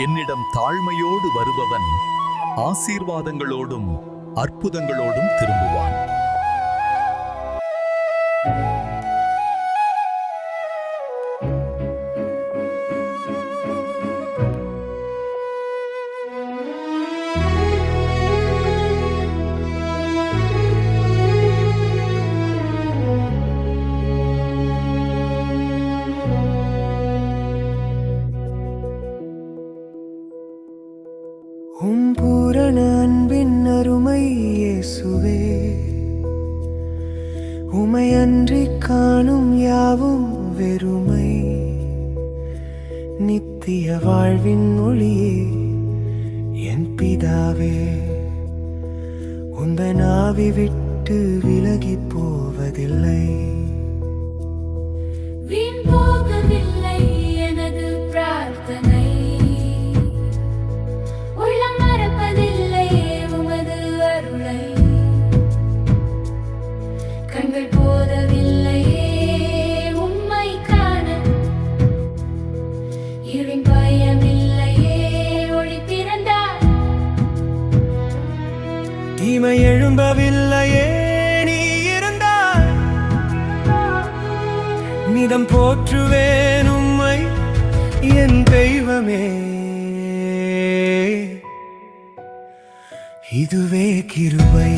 என்னிடம் தாழ்மையோடு வருபவன் ஆசீர்வாதங்களோடும் அற்புதங்களோடும் திரும்புவான். பூரண அன்பின் அருமை இயேசுவே. உமையன்றி காணும் யாவும் வெறுமை. நித்திய வாழ்வின் ஒளியே என் பிதாவே. உந்த நாவி விட்டு விலகி போவதில்லை. இருளின் பயமில்லையே ஒளி பிறந்தார் தீமை எழும்பவில்லையே நீ இருந்தால். நிதம் போற்றுவேன் உம்மை என் தெய்வமே. இதுவே கிருபை.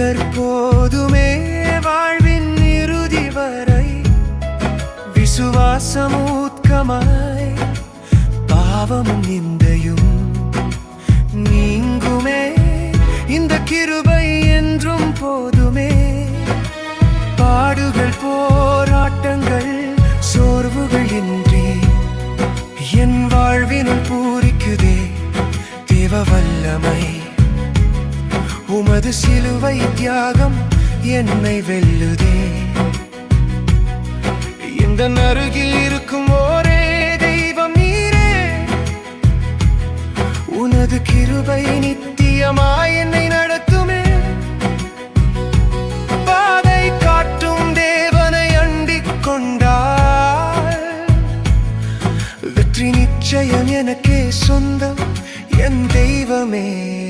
தற்போதுமே வாழ்வின் இறுதி வரை விசுவாசமூத்கமாய் பாவமும் நிந்தையும் நீங்குமே. இந்த கிருபை என்றும் போதுமே. பாடுகள் போராட்டங்கள் சோர்வுகள் இன்றி என் வாழ்வினுள் பூரிக்குதே தேவ வல்லமை. உமது சிலுவை தியாகம் என்னை வெல்லுதே. இந்த அருகில் இருக்கும் ஒரே தெய்வம் நீரே. உனது கிருபை நித்தியமாய் என்னை நடத்துமே. பாதை காட்டும் தேவனை அண்டிக் கொண்டால் வெற்றி நிச்சயம் எனக்கே சொந்தம் என் தெய்வமே.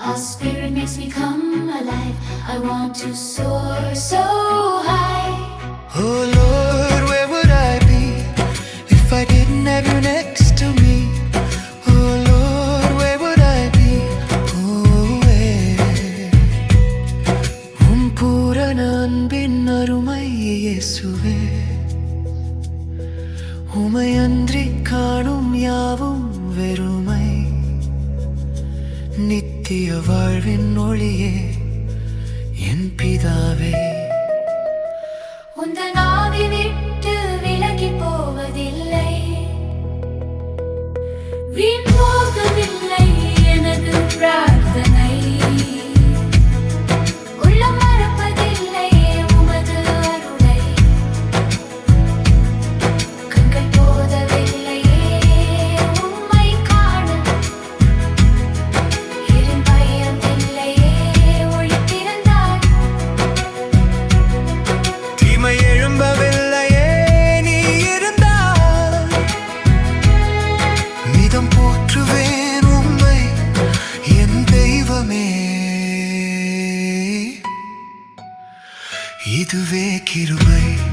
Our spirit makes me come alive. I want to soar so high. Oh Lord, where would I be if I didn't have you next to me? Oh Lord, where would I be? Oh, where? உம் பூரண அன்பின் அருமை இயேசுவே உமையன்றி காணும் யாவும் வெறுமை நித்திய வாழ்வின் ஒளியே என் பிதாவே. உந்தனா இதுவே கிருபை.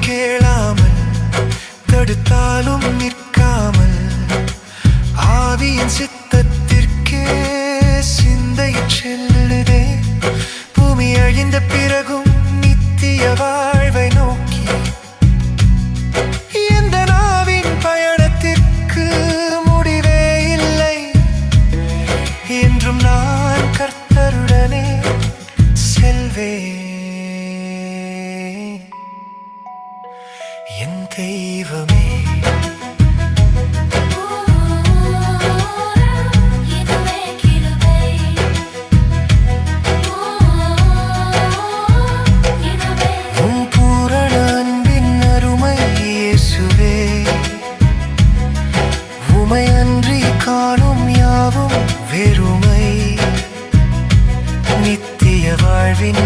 கேளாமல் தடுத்தாலும் நிற்காமல் ஆவியின் சித்தத்திற்கே சிந்தை செல்லுதே. பூமி அழிந்த பிற தெய்வமே உமையன்றி காணும் யாவும் வெறுமை. நித்திய வாழ்வின்